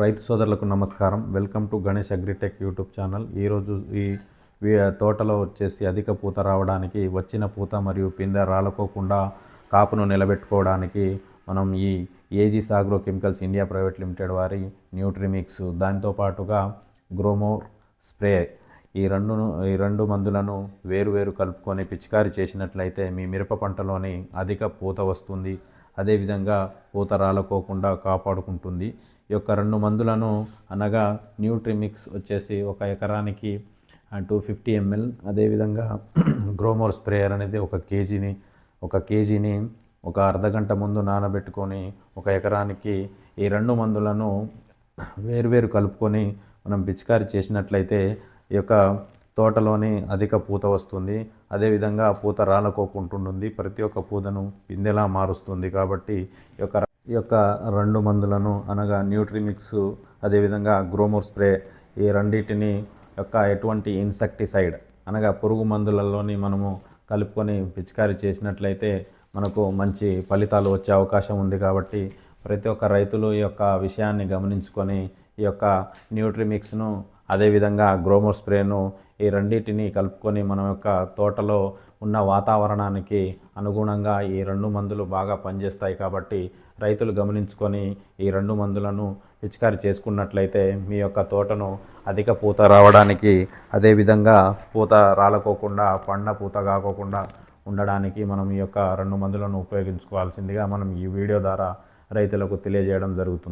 రైతు సోదరులకు నమస్కారం. Welcome to Ganesh agritech YouTube channel. ఈరోజు ఈ తోటలో వచ్చేసి అధిక పూత రావడానికి వచ్చిన పూత మరియు పిందె రాలకోకుండా కాపును నిలబెట్టుకోవడానికి మనం ఈ Aegis agro chemicals India private limited వారి న్యూట్రిమిక్స్ దాంతో పాటుగా గ్రోమోర్ స్ప్రే ఈ రెండును ఈ రెండు మందులను వేరు వేరు కలుపుకొని పిచికారి చేసినట్లయితే మీ మిరప పంటలోని అధిక పూత వస్తుంది. అదేవిధంగా పూత రాలకోకుండా కాపాడుకుంటుంది. ఈ యొక్క రెండు మందులను అనగా న్యూట్రిమిక్స్ వచ్చేసి ఒక ఎకరానికి టూ ఫిఫ్టీ ఎంఎల్ అదేవిధంగా గ్రోమోర్ స్ప్రేయర్ అనేది ఒక కేజీని ఒక కేజీని ఒక అర్ధగంట ముందు నానబెట్టుకొని ఒక ఎకరానికి ఈ రెండు మందులను వేరువేరు కలుపుకొని మనం పిచికారి చేసినట్లయితే ఈ యొక్క తోటలోని అధిక పూత వస్తుంది. అదేవిధంగా పూత రాలకోకుంటుంటుంది. ప్రతి ఒక్క పూతను పిందెలా మారుస్తుంది కాబట్టి ఈ యొక్క ఈ యొక్క రెండు మందులను అనగా న్యూట్రిమిక్స్ అదేవిధంగా గ్రోమోర్ స్ప్రే ఈ రెండింటిని యొక్క ఎటువంటి ఇన్సెక్టిసైడ్ అనగా పురుగు మందులలోని మనము కలుపుకొని పిచికారి చేసినట్లయితే మనకు మంచి ఫలితాలు వచ్చే అవకాశం ఉంది కాబట్టి ప్రతి ఒక్క రైతులు ఈ యొక్క విషయాన్ని గమనించుకొని ఈ యొక్క న్యూట్రిమిక్స్ను అదేవిధంగా గ్రోమర్ స్ప్రేను ఈ రెండింటిని కలుపుకొని మన యొక్క తోటలో ఉన్న వాతావరణానికి అనుగుణంగా ఈ రెండు మందులు బాగా పనిచేస్తాయి కాబట్టి రైతులు గమనించుకొని ఈ రెండు మందులను పిచికారి చేసుకున్నట్లయితే మీ యొక్క తోటను అధిక పూత రావడానికి అదేవిధంగా పూత రాలకోకుండా పండ పూత కాకోకుండా ఉండడానికి మనం ఈ యొక్క రెండు మందులను ఉపయోగించుకోవాల్సిందిగా మనం ఈ వీడియో ద్వారా రైతులకు తెలియజేయడం జరుగుతుంది.